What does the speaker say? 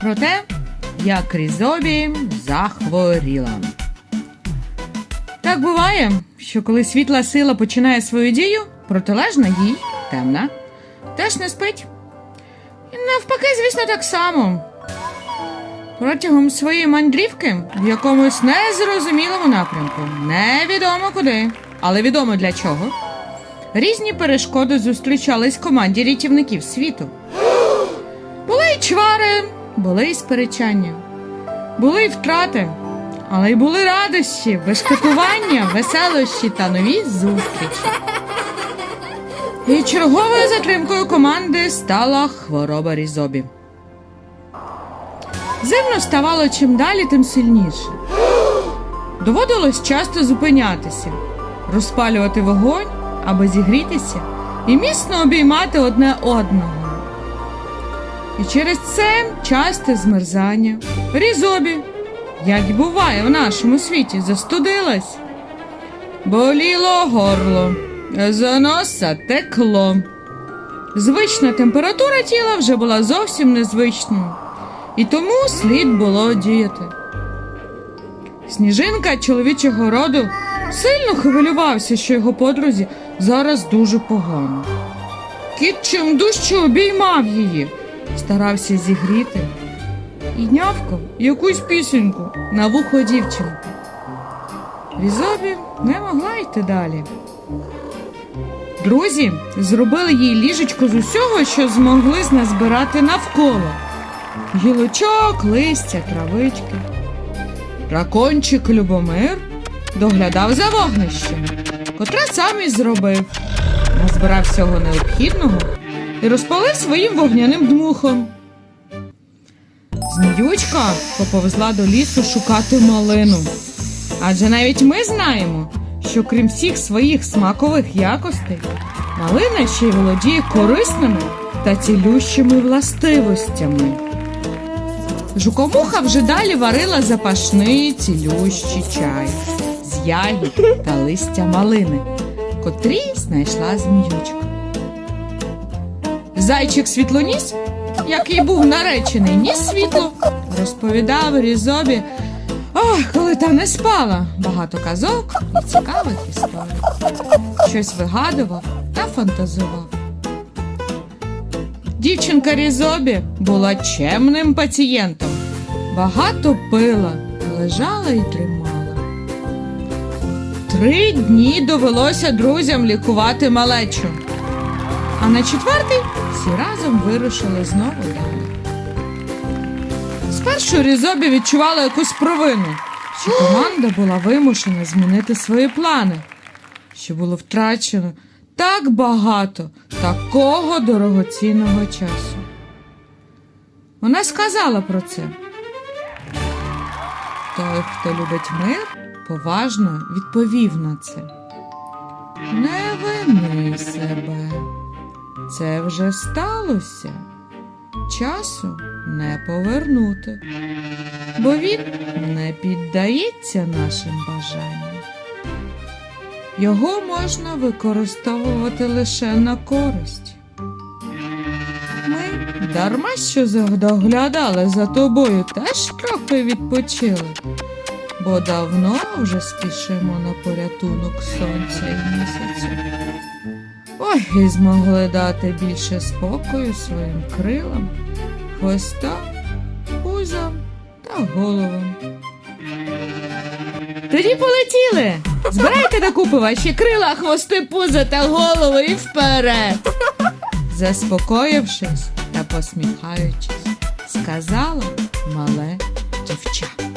про те, як Різобі захворіла. Так буває, що коли світла сила починає свою дію, протилежна їй темна, теж не спить. І навпаки, звісно, так само. Протягом своєї мандрівки в якомусь незрозумілому напрямку, невідомо куди, але відомо для чого. Різні перешкоди зустрічались команді рятівників світу. Були й чвари, були й сперечання, були й втрати, але й були радощі, вишкетування, веселощі та нові зустрічі. І черговою затримкою команди стала хвороба Різобі. Зимно ставало чим далі, тим сильніше. Доводилось часто зупинятися, розпалювати вогонь, аби зігрітися і міцно обіймати одне одного. І через це часте змерзання. Різобі, як і буває в нашому світі, застудилась. Боліло горло, з носа текло. Звична температура тіла вже була зовсім незвичною, і тому слід було діяти. Сніжинка чоловічого роду сильно хвилювався, що його подрузі зараз дуже погано. Кіт чим дужче обіймав її, старався зігріти і нявкав якусь пісеньку на вухо дівчинки. Різобі не могла йти далі. Друзі зробили їй ліжечко з усього, що змогли назбирати навколо. Гілочок, листя, травички. Дракончик Любомир доглядав за вогнищем, котре сам і зробив. Назбирав всього необхідного і розпалив своїм вогняним дмухом. Зміючка поповзла до лісу шукати малину. Адже навіть ми знаємо, що крім всіх своїх смакових якостей, малина ще й володіє корисними та цілющими властивостями. Жукомуха вже далі варила запашний цілющий чай з ягід та листя малини, котрі знайшла зміючка. Зайчик світлоніс, який був наречений, ніс світло, розповідав Різобі, ох, коли та не спала, багато казок і цікавих історій. Щось вигадував та фантазував. Дівчинка Різобі була чемним пацієнтом, багато пила, лежала і тримала. Три дні довелося друзям лікувати малечу. А на четвертий всі разом вирушили знову далі. Спершу Різобі відчувала якусь провину, що команда була вимушена змінити свої плани, що було втрачено так багато такого дорогоцінного часу. Вона сказала про це. Той, хто любить мир, поважно відповів на це. Не вини себе. Це вже сталося. Часу не повернути, бо він не піддається нашим бажанням. Його можна використовувати лише на користь. Ми дарма що доглядали за тобою, теж трохи відпочили, бо давно вже спішимо на порятунок сонця і місяця. І змогли дати більше спокою своїм крилам, хвостам, пузам та головам. Тоді полетіли. Збирайте докупи ваші крила, хвости, пузо та голови і вперед. Заспокоївшись та посміхаючись, сказала мале дівча.